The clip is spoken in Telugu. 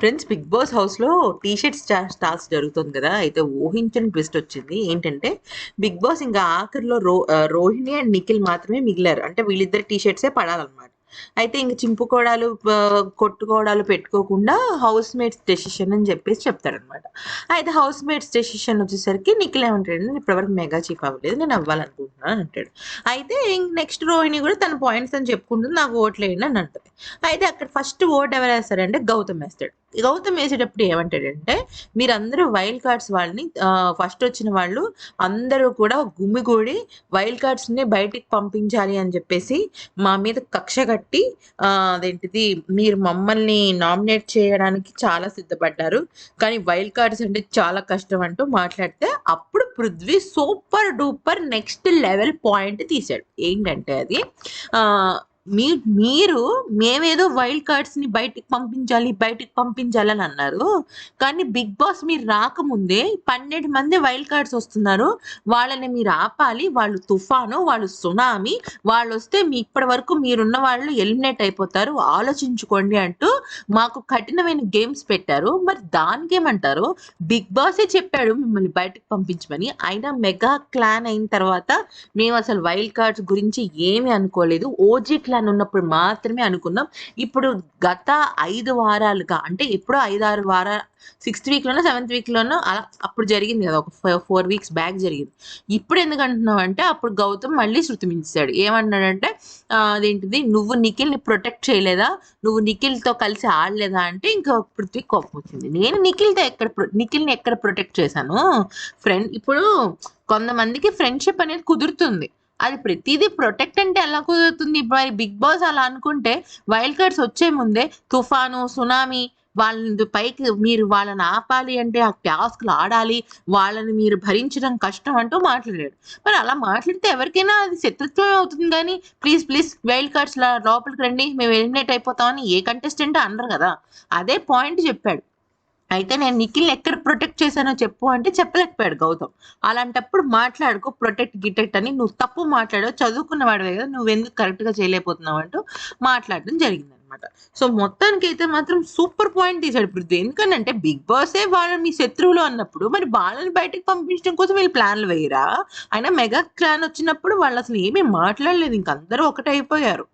ఫ్రెండ్స్ బిగ్ బాస్ హౌస్లో టీ షర్ట్స్ టాస్క్ జరుగుతుంది కదా. అయితే ఊహించని ట్విస్ట్ వచ్చింది. ఏంటంటే బిగ్ బాస్ ఇంకా ఆఖరిలో రో రోహిణి అండ్ నిఖిల్ మాత్రమే మిగిలారు. అంటే వీళ్ళిద్దరు టీ షర్ట్సే పడాలన్నమాట. అయితే ఇంక చింపుకోవడాలు కొట్టుకోవడాలు పెట్టుకోకుండా హౌస్ మేట్స్ డెసిషన్ అని చెప్పేసి చెప్తాడనమాట అయితే హౌస్ మేట్స్ డెసిషన్ వచ్చేసరికి నిఖిల్ ఏమంటాడు నేను ఇప్పటివరకు మెగా చీఫ్ అవ్వలేదు నేను అవ్వాలనుకుంటున్నాను అంటాడు. అయితే నెక్స్ట్ రోహిణి కూడా తన పాయింట్స్ అని చెప్పుకుంటుంది నాకు ఓట్లేయండి అని అంటది. అయితే అక్కడ ఫస్ట్ ఓట్ ఎవరు వేస్తాడంటే గౌతమ్ వేస్తాడు. గౌతమ్ వేసేటప్పుడు ఏమంటాడంటే మీరందరూ వైల్డ్ కార్డ్స్ వాళ్ళని ఫస్ట్ వచ్చిన వాళ్ళు అందరూ కూడా గుమ్మిగూడి వైల్డ్ కార్డ్స్ని బయటికి పంపించాలి అని చెప్పేసి మా మీద కక్ష బట్టి అదేంటిది మీరు మమ్మల్ని నామినేట్ చేయడానికి చాలా సిద్ధపడ్డారు. కానీ వైల్డ్ కార్డ్స్ అంటే చాలా కష్టం అంటూ మాట్లాడితే అప్పుడు Prithvi super duper next level point తీశాడు. ఏంటంటే అది ఆ, మీ మీరు మేమేదో వైల్డ్ కార్డ్స్ని బయటికి పంపించాలి బయటికి పంపించాలి అని అన్నారు. కానీ బిగ్ బాస్ మీరు రాకముందే పన్నెండు మంది వైల్డ్ కార్డ్స్ వస్తున్నారు. వాళ్ళని మీరు ఆపాలి. వాళ్ళు తుఫాను వాళ్ళు సునామీ వాళ్ళు వస్తే మీ ఇప్పటి వరకు మీరున్న వాళ్ళు ఎలిమినేట్ అయిపోతారు. ఆలోచించుకోండి అంటూ మాకు కఠినమైన గేమ్స్ పెట్టారు. మరి దానికి ఏమంటారు? బిగ్ బాసే చెప్పాడు మిమ్మల్ని బయటకు పంపించమని. అయినా మెగా క్లాన్ అయిన తర్వాత మేము అసలు వైల్డ్ కార్డ్స్ గురించి ఏమీ అనుకోలేదు. ఓజీ క్లాన్ ఉన్నప్పుడు మాత్రమే అనుకున్నాం ఇప్పుడు గత ఐదు వారాలుగా అంటే ఎప్పుడో ఐదు ఆరు వారాలు సిక్స్త్ వీక్లోనో సెవెంత్ వీక్లోనో అలా అప్పుడు జరిగింది కదా ఒక ఫోర్ వీక్స్ బ్యాక్ జరిగింది. ఇప్పుడు ఎందుకు అంటున్నావు అంటే అప్పుడు గౌతమ్ మళ్ళీ శృతి మించాడు ఏమన్నాడంటే అదేంటిది నువ్వు నిఖిల్ని ప్రొటెక్ట్ చేయలేదా? నువ్వు నిఖిల్తో కలిసి ఆడలేదా? అంటే ఇంకా పృథ్వీ కోపం వచ్చింది. నేను నిఖిల్తో ఎక్కడ నిఖిల్ని ఎక్కడ ప్రొటెక్ట్ చేశాను? ఫ్రెండ్ ఇప్పుడు కొంతమందికి ఫ్రెండ్షిప్ అనేది కుదురుతుంది. అది ప్రతిదీ ప్రొటెక్ట్ అంటే ఎలా కుదురుతుంది? మరి బిగ్ బాస్ అలా అనుకుంటే వైల్డ్ కార్డ్స్ వచ్చే ముందే తుఫాను సునామీ వాళ్ళని పైకి మీరు వాళ్ళని ఆపాలి అంటే ఆ టాస్క్లు ఆడాలి వాళ్ళని మీరు భరించడం కష్టం అంటూ మాట్లాడాడు. మరి అలా మాట్లాడితే ఎవరికైనా అది శత్రుత్వం అవుతుంది కానీ ప్లీజ్ ప్లీజ్ వైల్డ్ కార్డ్స్ లోపలికి రండి మేము ఎలిమినేట్ అయిపోతామని ఏ కంటెస్టెంట్ అనరు కదా? అదే పాయింట్ చెప్పాడు. అయితే నేను నిఖిల్ని ఎక్కడ ప్రొటెక్ట్ చేశానో చెప్పు అంటే చెప్పలేకపోయాడు గౌతమ్. అలాంటప్పుడు మాట్లాడుకో ప్రొటెక్ట్ గిటెక్ట్ అని నువ్వు తప్పు మాట్లాడావు చదువుకున్న వాడివే కదా నువ్వు ఎందుకు కరెక్ట్గా చేయలేకపోతున్నావు అంటూ మాట్లాడడం జరిగింది అనమాట సో మొత్తానికి అయితే మాత్రం సూపర్ పాయింట్ తీశాడు పృథ్వీ. ఎందుకంటే బిగ్ బాసే వాళ్ళు మీ శత్రువులు అన్నప్పుడు మరి వాళ్ళని బయటకు పంపించడం కోసం వీళ్ళు ప్లాన్లు వేయరా? అయినా మెగా క్లాన్ వచ్చినప్పుడు వాళ్ళు అసలు ఏమీ మాట్లాడలేదు ఇంకా అందరూ ఒకటైపోయారు.